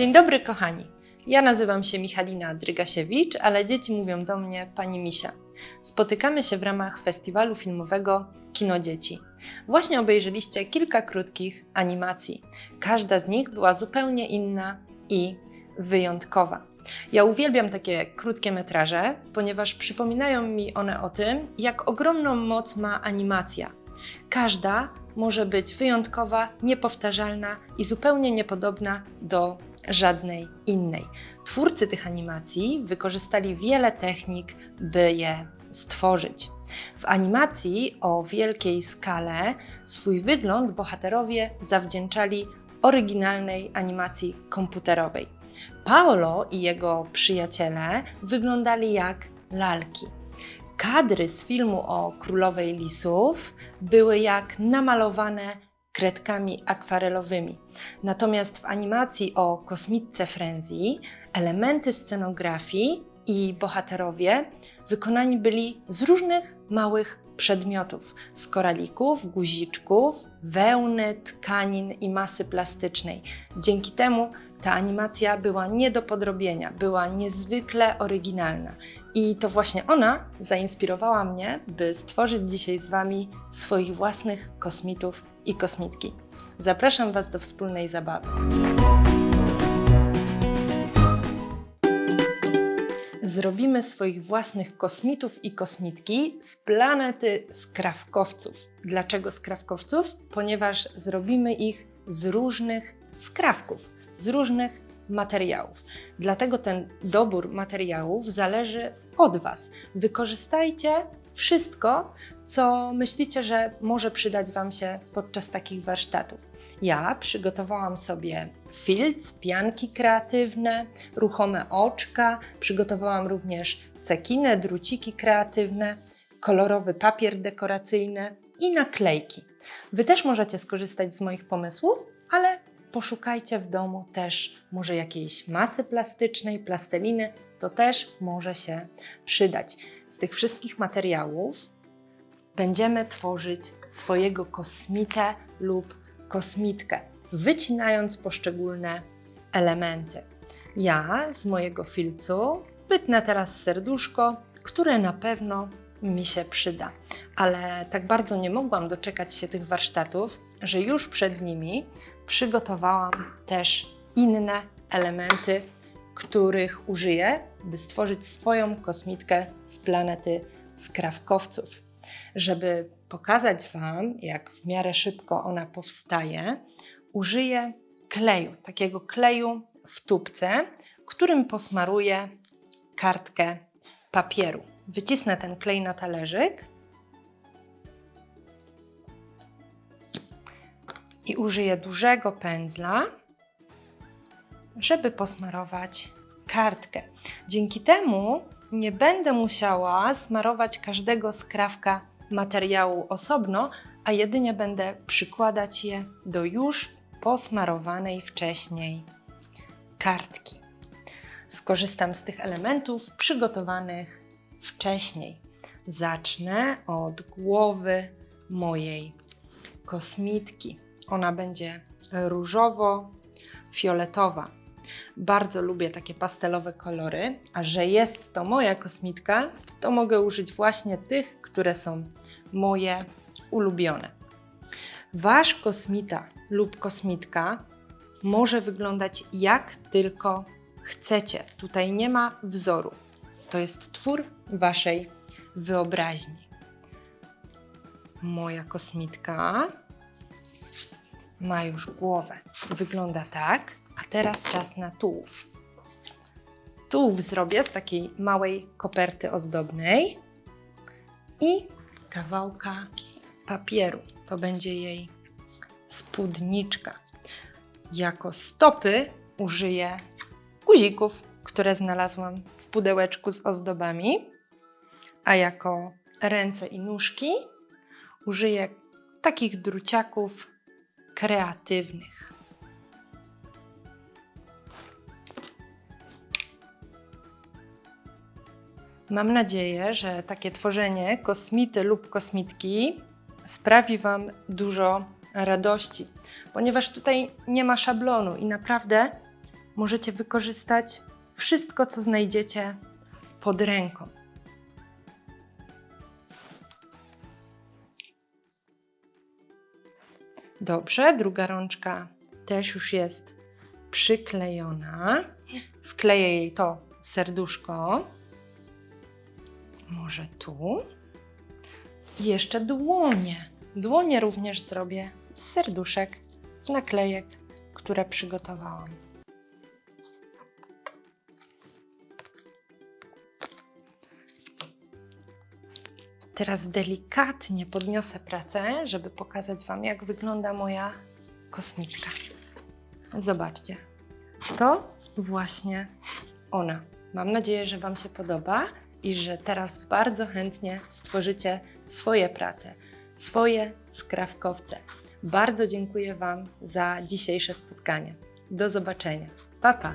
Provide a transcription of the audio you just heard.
Dzień dobry, kochani. Ja nazywam się Michalina Drygasiewicz, ale dzieci mówią do mnie pani Misia. Spotykamy się w ramach festiwalu filmowego Kino Dzieci. Właśnie obejrzeliście kilka krótkich animacji. Każda z nich była zupełnie inna i wyjątkowa. Ja uwielbiam takie krótkie metraże, ponieważ przypominają mi one o tym, jak ogromną moc ma animacja. Każda może być wyjątkowa, niepowtarzalna i zupełnie niepodobna do żadnej innej. Twórcy tych animacji wykorzystali wiele technik, by je stworzyć. W animacji o wielkiej skale swój wygląd bohaterowie zawdzięczali oryginalnej animacji komputerowej. Paolo i jego przyjaciele wyglądali jak lalki. Kadry z filmu o królowej lisów były jak namalowane kredkami akwarelowymi. Natomiast w animacji o kosmitce Frenzy elementy scenografii i bohaterowie wykonani byli z różnych małych przedmiotów: z koralików, guziczków, wełny, tkanin i masy plastycznej. Dzięki temu ta animacja była nie do podrobienia, była niezwykle oryginalna. I to właśnie ona zainspirowała mnie, by stworzyć dzisiaj z Wami swoich własnych kosmitów i kosmitki. Zapraszam Was do wspólnej zabawy. Zrobimy swoich własnych kosmitów i kosmitki z planety skrawkowców. Dlaczego skrawkowców? Ponieważ zrobimy ich z różnych skrawków, z różnych materiałów. Dlatego ten dobór materiałów zależy od Was. Wykorzystajcie wszystko, co myślicie, że może przydać Wam się podczas takich warsztatów. Ja przygotowałam sobie filc, pianki kreatywne, ruchome oczka, przygotowałam również cekinę, druciki kreatywne, kolorowy papier dekoracyjny i naklejki. Wy też możecie skorzystać z moich pomysłów, ale poszukajcie w domu też może jakiejś masy plastycznej, plasteliny, to też może się przydać. Z tych wszystkich materiałów będziemy tworzyć swojego kosmitę lub kosmitkę, wycinając poszczególne elementy. Ja z mojego filcu wytnę teraz serduszko, które na pewno mi się przyda. Ale tak bardzo nie mogłam doczekać się tych warsztatów, że już przed nimi przygotowałam też inne elementy, których użyję, by stworzyć swoją kosmitkę z planety skrawkowców. Żeby pokazać Wam, jak w miarę szybko ona powstaje, użyję kleju, takiego kleju w tubce, którym posmaruję kartkę papieru. Wycisnę ten klej na talerzyk i użyję dużego pędzla, żeby posmarować kartkę. Dzięki temu nie będę musiała smarować każdego skrawka materiału osobno, a jedynie będę przykładać je do już posmarowanej wcześniej kartki. Skorzystam z tych elementów przygotowanych wcześniej. Zacznę od głowy mojej kosmitki. Ona będzie różowo-fioletowa. Bardzo lubię takie pastelowe kolory, a że jest to moja kosmitka, to mogę użyć właśnie tych, które są moje ulubione. Wasz kosmita lub kosmitka może wyglądać jak tylko chcecie. Tutaj nie ma wzoru. To jest twór waszej wyobraźni. Moja kosmitka ma już głowę. Wygląda tak, a teraz czas na tułów. Tułów zrobię z takiej małej koperty ozdobnej i kawałka papieru. To będzie jej spódniczka. Jako stopy użyję guzików, które znalazłam w pudełeczku z ozdobami, a jako ręce i nóżki użyję takich druciaków kreatywnych. Mam nadzieję, że takie tworzenie kosmity lub kosmitki sprawi Wam dużo radości, ponieważ tutaj nie ma szablonu i naprawdę możecie wykorzystać wszystko, co znajdziecie pod ręką. Dobrze, druga rączka też już jest przyklejona. Wkleję jej to serduszko. Może tu. I jeszcze dłonie. Dłonie również zrobię z serduszek, z naklejek, które przygotowałam. Teraz delikatnie podniosę pracę, żeby pokazać Wam, jak wygląda moja kosmitka. Zobaczcie, to właśnie ona. Mam nadzieję, że Wam się podoba i że teraz bardzo chętnie stworzycie swoje prace, swoje skrawkowce. Bardzo dziękuję Wam za dzisiejsze spotkanie. Do zobaczenia. Pa, pa!